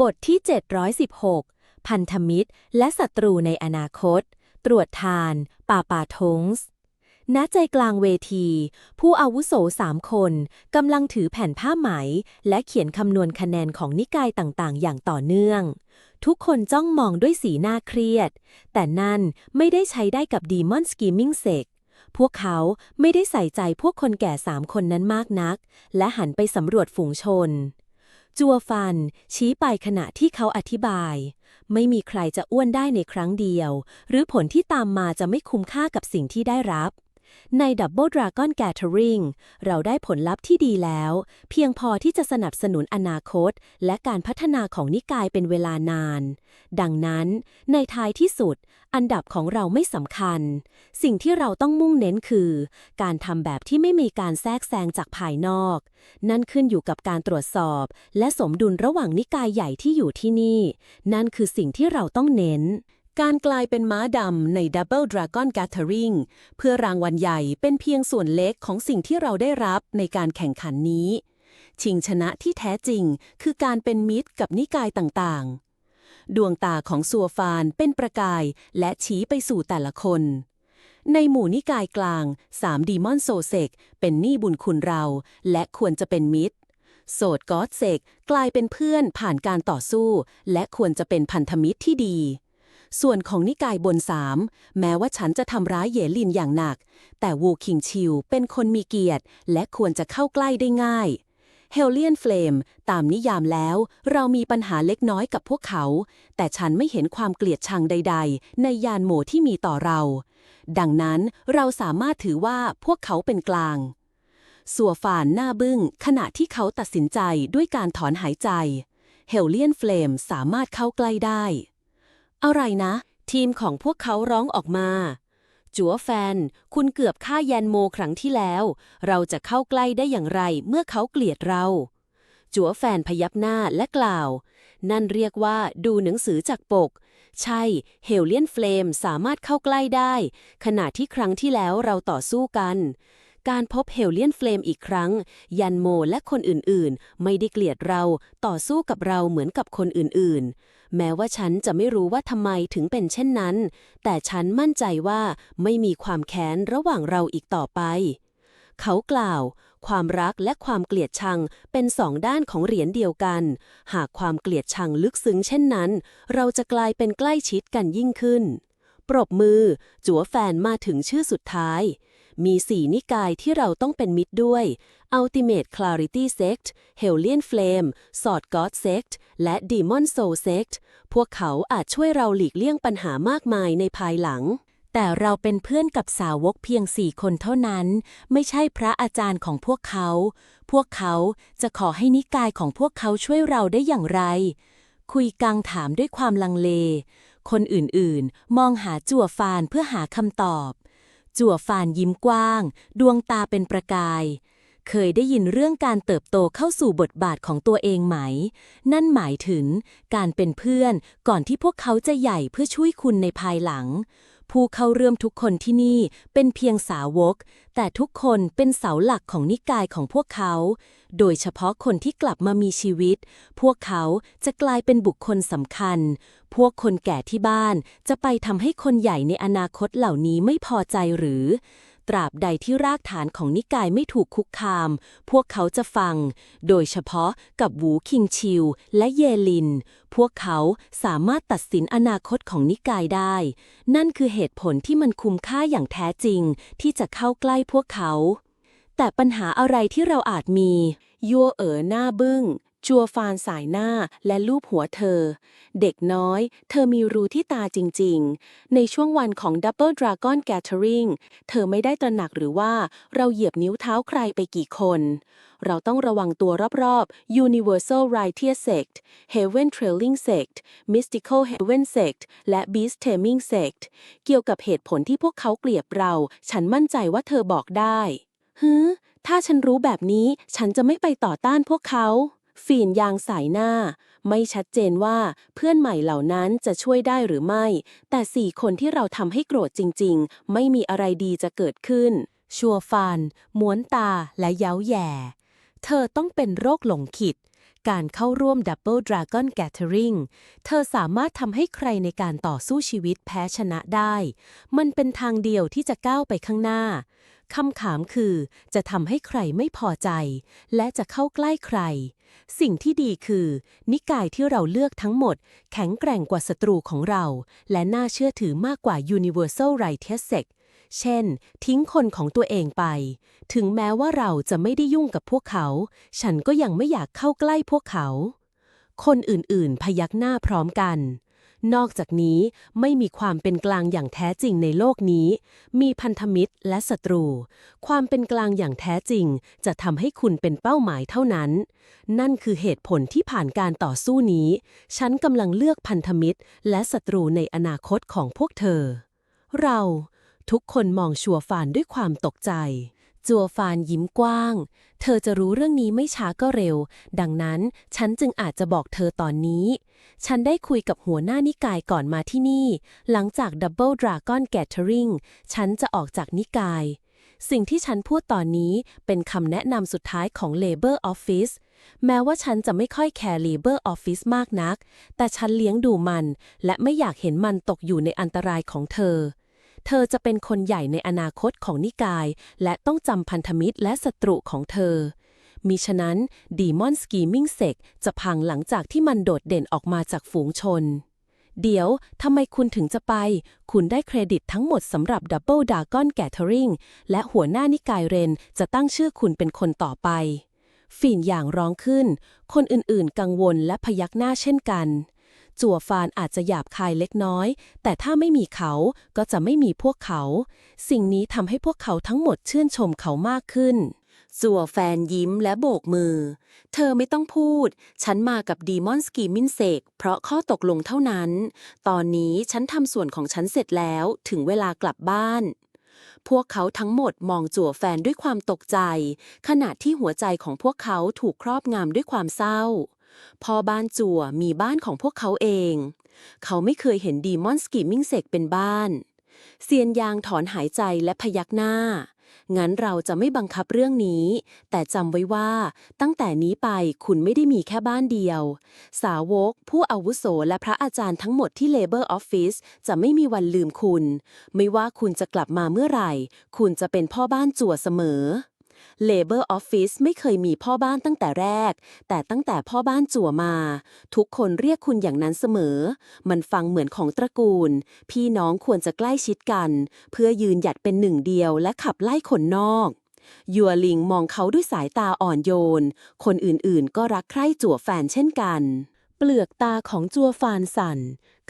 บทที่ 716 พันธมิตรและศัตรูในอนาคต ตรวจทาน ป่าป่าทงส์ณใจกลางเวที ผู้อาวุโสสามคนกำลังถือแผ่นผ้าไหม และเขียนคำนวณคะแนนของนิกายต่างๆ อย่างต่อเนื่อง ทุกคนจ้องมองด้วยสีหน้าเครียด แต่นั่นไม่ได้ใช้ได้กับดีมอนสกีมิงเซกพวกเขาไม่ได้ใส่ใจพวกคนแก่สามคนนั้นมากนัก และหันไปสำรวจฝูงชน จัวฟัน ชี้ไปขณะที่เขาอธิบาย ไม่มีใครจะอ้วนได้ในครั้งเดียว หรือผลที่ตามมาจะไม่คุ้มค่ากับสิ่งที่ได้รับ ใน Double Dragon Gathering เราได้ผลลัพธ์ที่ดีแล้ว เพียงพอที่จะสนับสนุนอนาคต และการพัฒนาของนิกายเป็นเวลานาน ดังนั้น ในท้ายที่สุด อันดับของเราไม่สำคัญ สิ่งที่เราต้องมุ่งเน้นคือ การทำแบบที่ไม่มีการแทรกแซงจากภายนอก นั่นขึ้นอยู่กับการตรวจสอบ และสมดุลระหว่างนิกายใหญ่ที่อยู่ที่นี่ นั่นคือสิ่งที่เราต้องเน้น การกลายเป็นม้าดำใน Double Dragon Gathering เพื่อรางวัลใหญ่เป็นเพียงส่วนเล็กของสิ่งที่เราได้รับในการแข่งขันนี้ ชิงชนะที่แท้จริงคือการเป็นมิตรกับนิกายต่างๆ ดวงตาของซัวฟานเป็นประกายและชี้ไปสู่แต่ละคน ในหมู่นิกายกลางสามดีมอนโซเซกเป็นหนี้บุญคุณเราและควรจะเป็นมิตรโสดกอดเซกกลายเป็นเพื่อนผ่านการต่อสู้ และควรจะเป็นพันธมิตรที่ดี ส่วนของนิกายบนสามแม้ว่าฉันจะทำร้ายเยลินอย่างหนัก แต่วูคิงชิวเป็นคนมีเกียรติ และควรจะเข้าใกล้ได้ง่ายเฮลเลียนเฟลมตามนิยามแล้ว เรามีปัญหาเล็กน้อยกับพวกเขา แต่ฉันไม่เห็นความเกลียดชังใด ๆ ในยานโมที่มีต่อเรา ดังนั้นเราสามารถถือว่าพวกเขาเป็นกลาง สัวฝานหน้าบึ้ง ขณะที่เขาตัดสินใจด้วยการถอนหายใจ เฮลเลียนเฟลมสามารถเข้าใกล้ได้ อะไรนะ ทีมของพวกเขาร้องออกมาจัวแฟน คุณเกือบฆ่าแยนโมครั้งที่แล้ว เราจะเข้าใกล้ได้อย่างไรเมื่อเขาเกลียดเราจัวแฟนพยับหน้าและกล่าว นั่นเรียกว่าดูหนังสือจากปก ใช่ เฮลเลียนเฟลมสามารถเข้าใกล้ได้ ขณะที่ครั้งที่แล้วเราต่อสู้กัน การพบเฮลเลียนเฟลมอีกครั้ง ยันโมและคนอื่นๆ ไม่ได้เกลียดเราต่อสู้กับเราเหมือนกับคนอื่นๆ แม้ว่าฉันจะไม่รู้ว่าทำไมถึงเป็นเช่นนั้น แต่ฉันมั่นใจว่าไม่มีความแค้นระหว่างเราอีกต่อไป เขากล่าว ความรักและความเกลียดชังเป็นสองด้านของเหรียญเดียวกัน หากความเกลียดชังลึกซึ้งเช่นนั้น เราจะกลายเป็นใกล้ชิดกันยิ่งขึ้น ปรบมือ จัวแฟนมาถึงชื่อสุดท้าย มีสี่นิกายที่เราต้องเป็นมิตรด้วย Ultimate Clarity Sect Hellion Flame Sword God Sect และ Demon Soul Sect พวกเขาอาจช่วยเราหลีกเลี่ยงปัญหามากมายในภายหลัง แต่เราเป็นเพื่อนกับสาวกเพียงสี่คนเท่านั้น ไม่ใช่พระอาจารย์ของพวกเขา พวกเขาจะขอให้นิกายของพวกเขาช่วยเราได้อย่างไร คุยกังถามด้วยความลังเล คนอื่นๆ มองหาจั่วฟานเพื่อหาคำตอบ จั่วฟานยิ้มกว้าง ดวงตาเป็นประกาย เคยได้ยินเรื่องการเติบโตเข้าสู่บทบาทของตัวเองไหม นั่นหมายถึงการเป็นเพื่อนก่อนที่พวกเขาจะใหญ่เพื่อช่วยคุณในภายหลัง ผู้เข้าเรื่มทุกคนที่นี่เป็นเพียงสาวก แต่ทุกคนเป็นเสาหลักของนิกายของพวกเขา โดยเฉพาะคนที่กลับมามีชีวิต พวกเขาจะกลายเป็นบุคคลสำคัญ พวกคนแก่ที่บ้านจะไปทำให้คนใหญ่ในอนาคตเหล่านี้ไม่พอใจหรือ ตราบใดที่รากฐานของนิกายไม่ถูกคุกคาม พวกเขาจะฟัง โดยเฉพาะกับหูคิงชิวและเยลิน พวกเขาสามารถตัดสินอนาคตของนิกายได้ นั่นคือเหตุผลที่มันคุ้มค่าอย่างแท้จริง ที่จะเข้าใกล้พวกเขา แต่ปัญหาอะไรที่เราอาจมี ยัวเอ๋อหน้าบึ้ง จัวฟานสายหน้าและลูบหัวเธอ เด็กน้อย เธอมีรูที่ตาจริงๆ ในช่วงวันของ Double Dragon Gathering เธอไม่ได้ตระหนักหรือว่าเราเหยียบนิ้วเท้าใครไปกี่คน เราต้องระวังตัวรอบๆ Universal Righteous Sect Heaven Trailing Sect Mystical Heaven Sect และ Beast Taming Sect เกี่ยวกับเหตุผลที่พวกเขาเกลียดเรา ฉันมั่นใจว่าเธอบอกได้ฮึถ้าฉันรู้แบบนี้ ฉันจะไม่ไปต่อต้านพวกเขา ฟีนยางสายหน้า ไม่ชัดเจนว่าเพื่อนใหม่เหล่านั้นจะช่วยได้หรือไม่ แต่สี่คนที่เราทำให้โกรธจริง ๆ ไม่มีอะไรดีจะเกิดขึ้น ชัวฟานม้วนตาและเย้าแย่ เธอต้องเป็นโรคหลงขิด การเข้าร่วม Double Dragon Gathering เธอสามารถทำให้ใครในการต่อสู้ชีวิตแพ้ชนะได้ มันเป็นทางเดียวที่จะก้าวไปข้างหน้า คำถามคือจะทำให้ใครไม่พอใจ และจะเข้าใกล้ใคร สิ่งที่ดีคือ นิกายที่เราเลือกทั้งหมด แข็งแกร่งกว่าศัตรูของเรา และน่าเชื่อถือมากกว่า Universal Right t e s e c เช่น ทิ้งคนของตัวเองไป ถึงแม้ว่าเราจะไม่ได้ยุ่งกับพวกเขา ฉันก็ยังไม่อยากเข้าใกล้พวกเขา คนอื่นๆ พยักหน้าพร้อมกัน นอกจากนี้ไม่มีความเป็นกลางอย่างแท้จริงในโลกนี้ มีพันธมิตรและศัตรู ความเป็นกลางอย่างแท้จริง จะทำให้คุณเป็นเป้าหมายเท่านั้น นั่นคือเหตุผลที่ผ่านการต่อสู้นี้ ฉันกำลังเลือกพันธมิตร และศัตรูในอนาคตของพวกเธอ เราทุกคนมองชัวฟานด้วยความตกใจ จัวฟานยิ้มกว้าง เธอจะรู้เรื่องนี้ไม่ช้าก็เร็ว ดังนั้นฉันจึงอาจจะบอกเธอตอนนี้ ฉันได้คุยกับหัวหน้านิกายก่อนมาที่นี่ หลังจาก Double Dragon Gathering ฉันจะออกจากนิกาย สิ่งที่ฉันพูดตอนนี้เป็นคำแนะนำสุดท้ายของ Labor Office แม้ว่าฉันจะไม่ค่อยแคร์ Labor Office มากนัก แต่ฉันเลี้ยงดูมัน และไม่อยากเห็นมันตกอยู่ในอันตรายของเธอ เธอจะเป็นคนใหญ่ในอนาคตของนิกาย และต้องจำพันธมิตรและศัตรูของเธอ มิฉะนั้นดีมอนสกีมิงเซกจะพังหลังจากที่มันโดดเด่นออกมาจากฝูงชน เดี๋ยวทำไมคุณถึงจะไป คุณได้เครดิตทั้งหมดสำหรับ Double Dragon Gathering และหัวหน้านิกายเรนจะตั้งชื่อคุณเป็นคนต่อไปฟีนอย่างร้องขึ้น คนอื่นๆ กังวลและพยักหน้าเช่นกัน จั่วฟานอาจจะหยาบคายเล็กน้อย แต่ถ้าไม่มีเขาก็จะไม่มีพวกเขา สิ่งนี้ทำให้พวกเขาทั้งหมดชื่นชมเขามากขึ้นจั่วแฟนยิ้มและโบกมือ เธอไม่ต้องพูด ฉันมากับดีมอนสกีมินเซกเพราะข้อตกลงเท่านั้น ตอนนี้ฉันทำส่วนของฉันเสร็จแล้ว ถึงเวลากลับบ้าน พวกเขาทั้งหมดมองจั่วแฟนด้วยความตกใจ ขณะที่หัวใจของพวกเขาถูกครอบงำด้วยความเศร้า พ่อบ้านจั่วมีบ้านของพวกเขาเอง เขาไม่เคยเห็นดีมอนสกีมิงเซกเป็นบ้านเซียนยางถอนหายใจและพยักหน้า งั้นเราจะไม่บังคับเรื่องนี้ แต่จำไว้ว่าตั้งแต่นี้ไปคุณไม่ได้มีแค่บ้านเดียว สาวก ผู้อาวุโสและพระอาจารย์ทั้งหมดที่ Labor Office จะไม่มีวันลืมคุณ ไม่ว่าคุณจะกลับมาเมื่อไหร่ คุณจะเป็นพ่อบ้านจั่วเสมอ Labor Office ไม่เคยมีพ่อบ้านตั้งแต่แรก แต่ตั้งแต่พ่อบ้านจั่วมา ทุกคนเรียกคุณอย่างนั้นเสมอ มันฟังเหมือนของตระกูล พี่น้องควรจะใกล้ชิดกัน เพื่อยืนหยัดเป็นหนึ่งเดียวและขับไล่คนนอกยัวลิงมองเขาด้วยสายตาอ่อนโยน คนอื่นๆ ก็รักใคร่จั่วแฟนเช่นกัน เปลือกตาของจัวฟานสั่น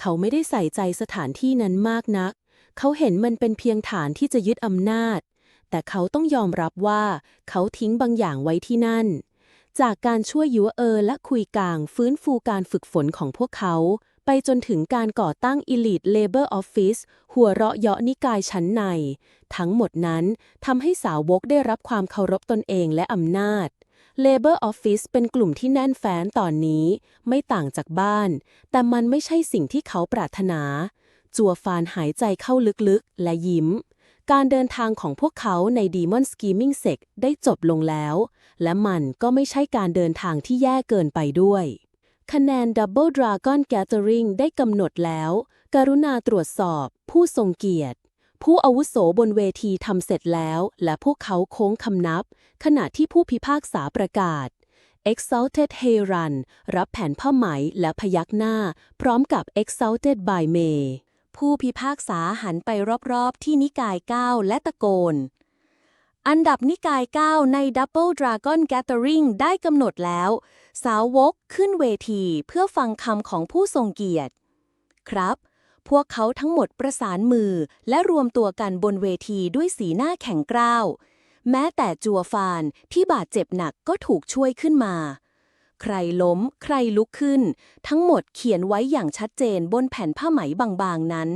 เขาไม่ได้ใส่ใจสถานที่นั้นมากนัก เขาเห็นมันเป็นเพียงฐานที่จะยึดอำนาจ แต่เขาต้องยอมรับว่า เขาทิ้งบางอย่างไว้ที่นั่น จากการช่วยยัวเออและคุยกลางฟื้นฟูการฝึกฝนของพวกเขา ไปจนถึงการก่อตั้ง Elite Labor Office หัวเราะเยาะนิกายชั้นใน ทั้งหมดนั้นทำให้สาวกได้รับความเคารพตนเองและอำนาจ Labor Office เป็นกลุ่มที่แน่นแฟ้นตอนนี้ ไม่ต่างจากบ้าน แต่มันไม่ใช่สิ่งที่เขาปรารถนา จัวฟานหายใจเข้าลึกๆ และยิ้ม การเดินทางของพวกเขาใน Demon Scheming Sec ได้จบลงแล้ว และมันก็ไม่ใช่การเดินทางที่แย่เกินไปด้วย คะแนน Double Dragon Gathering ได้กำหนดแล้ว กรุณาตรวจสอบ ผู้ทรงเกียรติ ผู้อาวุโสบนเวทีทำเสร็จแล้ว และพวกเขาโค้งคำนับ ขณะที่ผู้พิพากษาประกาศ Exalted Heran รับแผ่นผ้าไหมและพยักหน้า พร้อมกับ Exalted by May ผู้พิพากษาหันไปรอบๆ ที่นิกาย 9 และตะโกน อันดับนิกาย 9 ใน Double Dragon Gathering ได้กำหนดแล้ว สาวกขึ้นเวทีเพื่อฟังคำของผู้ทรงเกียรติ ครับ พวกเขาทั้งหมดประสานมือและรวมตัวกันบนเวทีด้วยสีหน้าแข็งกร้าว แม้แต่จัวฟานที่บาดเจ็บหนักก็ถูกช่วยขึ้นมา ใครล้ม ใครลุกขึ้น ทั้งหมดเขียนไว้อย่างชัดเจนบนแผ่นผ้าไหมบางๆนั้น